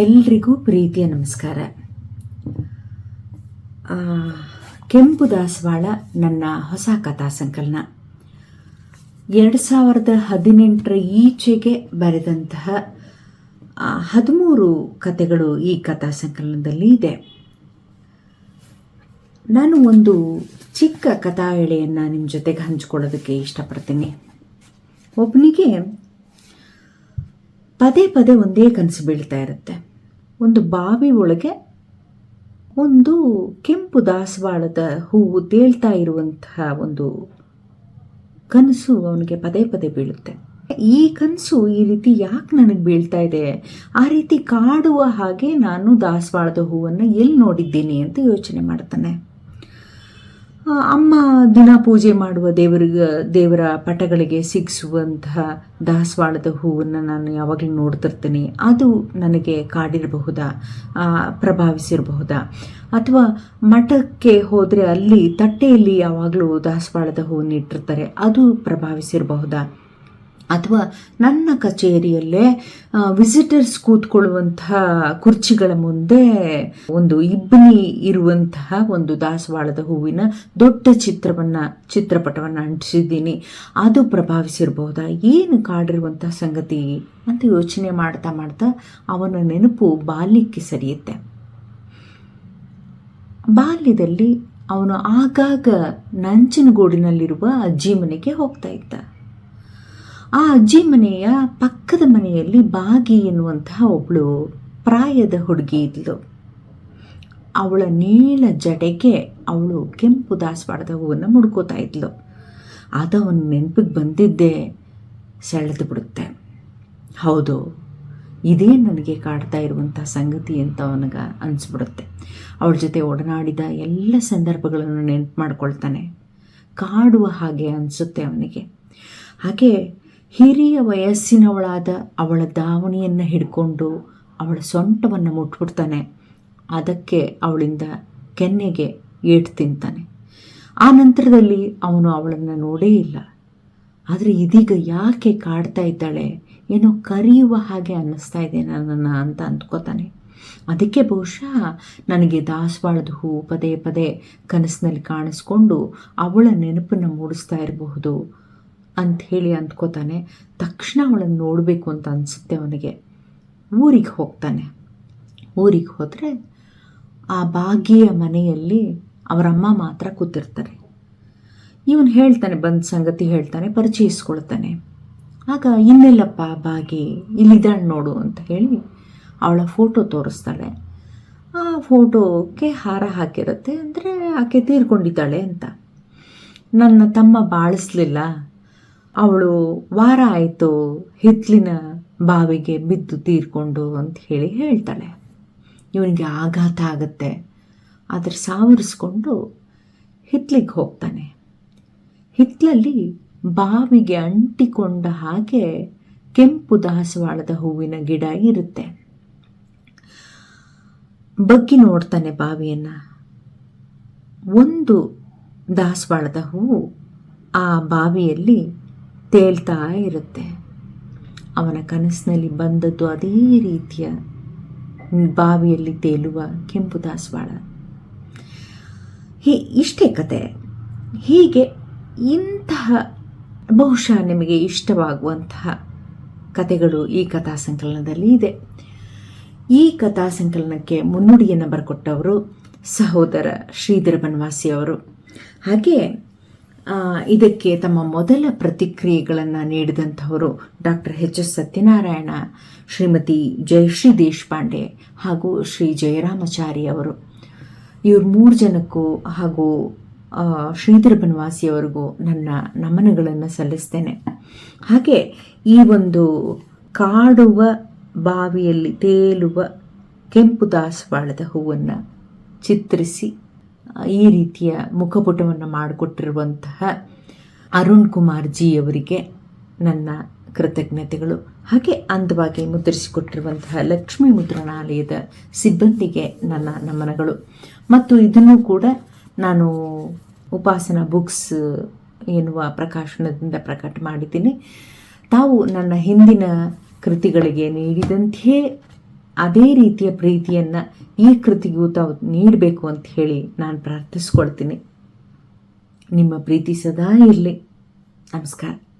ಎಲ್ರಿಗೂ ಪ್ರೀತಿಯ ನಮಸ್ಕಾರ. ಕೆಂಪು ದಾಸವಾಳ ನನ್ನ ಹೊಸ ಕಥಾ ಸಂಕಲನ. ಎರಡು ಸಾವಿರದ ಹದಿನೆಂಟರ ಈಚೆಗೆ ಬರೆದಂತಹ ಹದಿಮೂರು ಕಥೆಗಳು ಈ ಕಥಾ ಸಂಕಲನದಲ್ಲಿ ಇದೆ. ನಾನು ಒಂದು ಚಿಕ್ಕ ಕಥಾ ಎಳೆಯನ್ನು ನಿಮ್ಮ ಜೊತೆಗೆ ಹಂಚ್ಕೊಳ್ಳೋದಕ್ಕೆ ಇಷ್ಟಪಡ್ತೀನಿ. ಒಬ್ಬನಿಗೆ ಪದೇ ಪದೇ ಒಂದೇ ಕನಸು ಬೀಳ್ತಾ ಇರುತ್ತೆ. ಒಂದು ಬಾವಿ ಒಳಗೆ ಒಂದು ಕೆಂಪು ದಾಸವಾಳದ ಹೂವು ತೇಳ್ತಾ ಇರುವಂತಹ ಒಂದು ಕನಸು ಅವನಿಗೆ ಪದೇ ಪದೇ ಬೀಳುತ್ತೆ. ಈ ಕನಸು ಈ ರೀತಿ ಯಾಕೆ ನನಗೆ ಬೀಳ್ತಾ ಇದೆ? ಆ ರೀತಿ ಕಾಡುವ ಹಾಗೆ ನಾನು ದಾಸವಾಳದ ಹೂವನ್ನು ಎಲ್ಲಿ ನೋಡಿದ್ದೀನಿ ಅಂತ ಯೋಚನೆ ಮಾಡ್ತಾನೆ. ಅಮ್ಮ ದಿನ ಪೂಜೆ ಮಾಡುವ ದೇವರಿಗೆ, ದೇವರ ಪಟಗಳಿಗೆ ಸಿಗಿಸುವಂತಹ ದಾಸವಾಳದ ಹೂವನ್ನು ನಾನು ಯಾವಾಗಲೂ ನೋಡ್ತಿರ್ತೀನಿ. ಅದು ನನಗೆ ಕಾಡಿರಬಹುದಾ? ಪ್ರಭಾವಿಸಿರಬಹುದಾ? ಅಥವಾ ಮಠಕ್ಕೆ ಹೋದರೆ ಅಲ್ಲಿ ತಟ್ಟೆಯಲ್ಲಿ ಯಾವಾಗಲೂ ದಾಸವಾಳದ ಹೂವನ್ನು ಇಟ್ಟಿರ್ತಾರೆ, ಅದು ಪ್ರಭಾವಿಸಿರಬಹುದಾ? ಅಥವಾ ನನ್ನ ಕಚೇರಿಯಲ್ಲೇ ವಿಸಿಟರ್ಸ್ ಕೂತ್ಕೊಳ್ಳುವಂತಹ ಕುರ್ಚಿಗಳ ಮುಂದೆ ಒಂದು ಇಬ್ಬನಿ ಇರುವಂತಹ ಒಂದು ದಾಸವಾಳದ ಹೂವಿನ ದೊಡ್ಡ ಚಿತ್ರವನ್ನು, ಚಿತ್ರಪಟವನ್ನು ಅಂಟಿಸಿದ್ದೀನಿ. ಅದು ಪ್ರಭಾವಿಸಿರಬಹುದಾ? ಏನು ಕಾಡಿರುವಂತಹ ಸಂಗತಿ? ಅಂತ ಯೋಚನೆ ಮಾಡ್ತಾ ಮಾಡ್ತಾ ಅವನ ನೆನಪು ಬಾಲ್ಯಕ್ಕೆ ಸರಿಯುತ್ತೆ. ಬಾಲ್ಯದಲ್ಲಿ ಅವನು ಆಗಾಗ ನಂಜನಗೂಡಿನಲ್ಲಿರುವ ಅಜ್ಜಿ ಮನೆಗೆ ಹೋಗ್ತಾ ಇದ್ದ. ಆ ಅಜ್ಜಿ ಮನೆಯ ಪಕ್ಕದ ಮನೆಯಲ್ಲಿ ಬಾಗಿ ಎನ್ನುವಂತಹ ಒಬ್ಬಳು ಪ್ರಾಯದ ಹುಡುಗಿ ಇದ್ಲು. ಅವಳ ನೀಳ ಜಡೆಗೆ ಅವಳು ಕೆಂಪು ದಾಸವಾಳದ ಹೂವನ್ನು ಮುಡ್ಕೋತಾ ಇದ್ಲು. ಅದು ಅವನ ನೆನಪಿಗೆ ಬಂದಿದ್ದೇ ಸೆಳೆದು ಬಿಡುತ್ತೆ. ಹೌದು, ಇದೇ ನನಗೆ ಕಾಡ್ತಾ ಇರುವಂಥ ಸಂಗತಿ ಅಂತ ಅವನಿಗೆ ಅನಿಸ್ಬಿಡುತ್ತೆ. ಅವಳ ಜೊತೆ ಒಡನಾಡಿದ ಎಲ್ಲ ಸಂದರ್ಭಗಳನ್ನು ನೆನಪು ಮಾಡ್ಕೊಳ್ತಾನೆ. ಕಾಡುವ ಹಾಗೆ ಅನಿಸುತ್ತೆ ಅವನಿಗೆ. ಹಾಗೆ ಹಿರಿಯ ವಯಸ್ಸಿನವಳಾದ ಅವಳ ದಾವಣಿಯನ್ನು ಹಿಡ್ಕೊಂಡು ಅವಳ ಸೊಂಟವನ್ನು ಮುಟ್ಬಿಡ್ತಾನೆ. ಅದಕ್ಕೆ ಅವಳಿಂದ ಕೆನ್ನೆಗೆ ಏಟು ತಿಂತಾನೆ. ಆ ನಂತರದಲ್ಲಿ ಅವನು ಅವಳನ್ನು ನೋಡೇ ಇಲ್ಲ. ಆದರೆ ಇದೀಗ ಯಾಕೆ ಕಾಡ್ತಾ ಇದ್ದಾಳೆ? ಏನೋ ಕರೆಯುವ ಹಾಗೆ ಅನ್ನಿಸ್ತಾ ಇದೆ ನನ್ನನ್ನು ಅಂತ ಅಂದ್ಕೋತಾನೆ. ಅದಕ್ಕೆ ಬಹುಶಃ ನನಗೆ ದಾಸವಾಳದ ಹೂ ಪದೇ ಪದೇ ಕನಸಿನಲ್ಲಿ ಕಾಣಿಸ್ಕೊಂಡು ಅವಳ ನೆನಪನ್ನು ಮೂಡಿಸ್ತಾ ಇರಬಹುದು. ಅಂಥೇಳಿ ಅಂದ್ಕೋತಾನೆ, ತಕ್ಷಣ ಅವಳನ್ನು ನೋಡಬೇಕು ಅಂತ ಅನಿಸುತ್ತೆ ಅವನಿಗೆ. ಊರಿಗೆ ಹೋಗ್ತಾನೆ. ಊರಿಗೆ ಹೋದರೆ ಆ ಭಾಗಿಯ ಮನೆಯಲ್ಲಿ ಅವರಮ್ಮ ಮಾತ್ರ ಕೂತಿರ್ತಾರೆ. ಇವನು ಹೇಳ್ತಾನೆ, ಬಂದ ಸಂಗತಿ ಹೇಳ್ತಾನೆ, ಪರಿಚಯಿಸ್ಕೊಳ್ತಾನೆ. ಆಗ, ಇನ್ನೆಲ್ಲಪ್ಪ ಬಾಗಿ, ಇಲ್ಲಿದ್ದಾಳೆ ನೋಡು ಅಂತ ಹೇಳಿ ಅವಳ ಫೋಟೋ ತೋರಿಸ್ತಾಳೆ. ಆ ಫೋಟೋಕ್ಕೆ ಹಾರ ಹಾಕಿರುತ್ತೆ, ಅಂದರೆ ಆಕೆ ತೀರ್ಕೊಂಡಿದ್ದಾಳೆ ಅಂತ. ನನ್ನ ತಮ್ಮ ಬಾಳಿಸ್ಲಿಲ್ಲ ಅವಳು ವಾರ ಆಯಿತು ಹಿತ್ಲಿನ ಬಾವಿಗೆ ಬಿದ್ದು ತೀರ್ಕೊಂಡು ಅಂತ ಹೇಳಿ ಹೇಳ್ತಾಳೆ. ಇವನಿಗೆ ಆಘಾತ ಆಗುತ್ತೆ. ಆದರೆ ಸಾವರಿಸ್ಕೊಂಡು ಹಿತ್ಲಿಗೆ ಹೋಗ್ತಾನೆ. ಹಿತ್ಲಲ್ಲಿ ಬಾವಿಗೆ ಅಂಟಿಕೊಂಡ ಹಾಗೆ ಕೆಂಪು ದಾಸವಾಳದ ಹೂವಿನ ಗಿಡ ಇರುತ್ತೆ. ಬಗ್ಗಿ ನೋಡ್ತಾನೆ ಬಾವಿಯನ್ನು. ಒಂದು ದಾಸವಾಳದ ಹೂವು ಆ ಬಾವಿಯಲ್ಲಿ ತೇಲ್ತಾ ಇರುತ್ತೆ. ಅವನ ಕನಸಿನಲ್ಲಿ ಬಂದದ್ದು ಅದೇ ರೀತಿಯ ಬಾವಿಯಲ್ಲಿ ತೇಲುವ ಕೆಂಪು ದಾಸವಾಳ. ಹೀ ಇಷ್ಟೇ ಕತೆ. ಹೀಗೆ ಇಂತಹ ಬಹುಶಃ ನಿಮಗೆ ಇಷ್ಟವಾಗುವಂತಹ ಕತೆಗಳು ಈ ಕಥಾ ಸಂಕಲನದಲ್ಲಿ ಇದೆ. ಈ ಕಥಾ ಸಂಕಲನಕ್ಕೆ ಮುನ್ನುಡಿಯನ್ನು ಬರ್ಕೊಟ್ಟವರು ಸಹೋದರ ಶ್ರೀಧರ ಬನ್ವಾಸಿ ಅವರು ಹಾಗೆ ಆ, ಇದಕ್ಕೆ ತಮ್ಮ ಮೊದಲ ಪ್ರತಿಕ್ರಿಯೆಗಳನ್ನು ನೀಡಿದಂಥವರು doctor H S Satyanarayana, Shrimati Jayashree Deshpande ಹಾಗೂ ಶ್ರೀ ಜಯರಾಮಚಾರಿ ಅವರು. ಇವ್ರ ಮೂರು ಜನಕ್ಕೂ ಹಾಗೂ ಶ್ರೀಧರ ಬನವಾಸಿಯವರಿಗೂ ನನ್ನ ನಮನಗಳನ್ನು ಸಲ್ಲಿಸ್ತೇನೆ. ಹಾಗೆ ಈ ಒಂದು ಕಾಡುವ ಬಾವಿಯಲ್ಲಿ ತೇಲುವ ಕೆಂಪು ದಾಸವಾಳದ ಹೂವನ್ನು ಚಿತ್ರಿಸಿ ಈ ರೀತಿಯ ಮುಖಪುಟವನ್ನು ಮಾಡಿಕೊಟ್ಟಿರುವಂತಹ ಅರುಣ್ ಕುಮಾರ್ ಜಿ ಅವರಿಗೆ ನನ್ನ ಕೃತಜ್ಞತೆಗಳು. ಹಾಗೆ ಅಂದವಾಗಿ ಮುದ್ರಿಸಿಕೊಟ್ಟಿರುವಂತಹ ಲಕ್ಷ್ಮೀ ಮುದ್ರಣಾಲಯದ ಸಿಬ್ಬಂದಿಗೆ ನನ್ನ ನಮನಗಳು. ಮತ್ತು ಇದನ್ನು ಕೂಡ ನಾನು ಉಪಾಸನ ಬುಕ್ಸ್ ಎನ್ನುವ ಪ್ರಕಾಶನದಿಂದ ಪ್ರಕಟ ಮಾಡಿದ್ದೀನಿ. ತಾವು ನನ್ನ ಹಿಂದಿನ ಕೃತಿಗಳಿಗೆ ನೀಡಿದಂತೆಯೇ ಅದೇ ರೀತಿಯ ಪ್ರೀತಿಯನ್ನು ಈ ಕೃತಿಗೂ ತಾವು ನೀಡಬೇಕು ಅಂತ ಹೇಳಿ ನಾನು ಪ್ರಾರ್ಥಿಸ್ಕೊಳ್ತೀನಿ. ನಿಮ್ಮ ಪ್ರೀತಿ ಸದಾ ಇರಲಿ. ನಮಸ್ಕಾರ.